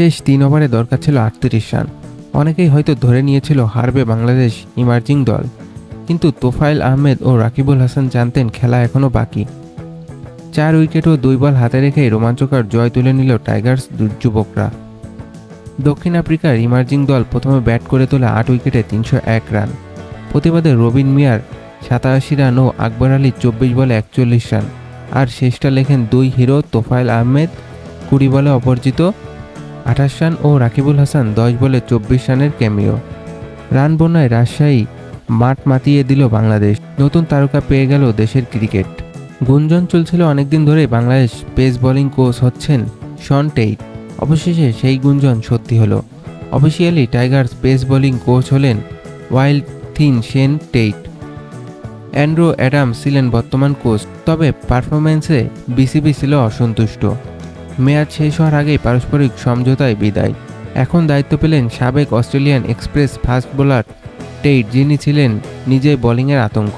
শেষ তিন ওভারে দরকার ছিল আটত্রিশ রান। অনেকেই হয়তো ধরে নিয়েছিল হারবে বাংলাদেশ ইমার্জিং দল। কিন্তু তোফাইল আহমেদ ও রাকিবুল হাসান জানতেন খেলা এখনও বাকি। চার উইকেট ও দুই বল হাতে রেখেই রোমাঞ্চকর জয় তুলে নিল টাইগার্স যুবকরা। দক্ষিণ আফ্রিকার ইমার্জিং দল প্রথমে ব্যাট করে তোলে আট উইকেটে তিনশো এক রান। প্রতিবাদে রবিন মিয়ার সাতাশি রান ও আকবর আলী চব্বিশ বলে একচল্লিশ রান। আর শেষটা লেখেন দুই হিরো তোফায়েল আহমেদ, কুড়ি বলে অপরাজিত আঠাশ রান ও রাকিবুল হাসান দশ বলে চব্বিশ রানের ক্যামিও। রান বন্যায় রাজশাহী মাঠ মাতিয়ে দিল বাংলাদেশ। নতুন তারকা পেয়ে গেল দেশের ক্রিকেট। গুঞ্জন চলছিল অনেকদিন ধরে বাংলাদেশ পেস বোলিং কোচ হচ্ছেন শন টেইট। অবশেষে সেই গুঞ্জন সত্যি হলো। Officially Tigers pace bowling coach হলেন wild thing Shaun Tait. Andrew Adam ছিলেন বর্তমান কোচ, তবে পারফরমেন্সে বিসিবি ছিল অসন্তুষ্ট। মেয়াদ শেষ হওয়ার আগেই পারস্পরিক সমঝোতায় বিদায়। এখন দায়িত্ব পেলেন সাবেক Australian express fast bowler Tait যিনি ছিলেন নিজেই বোলিংয়ের আতঙ্ক।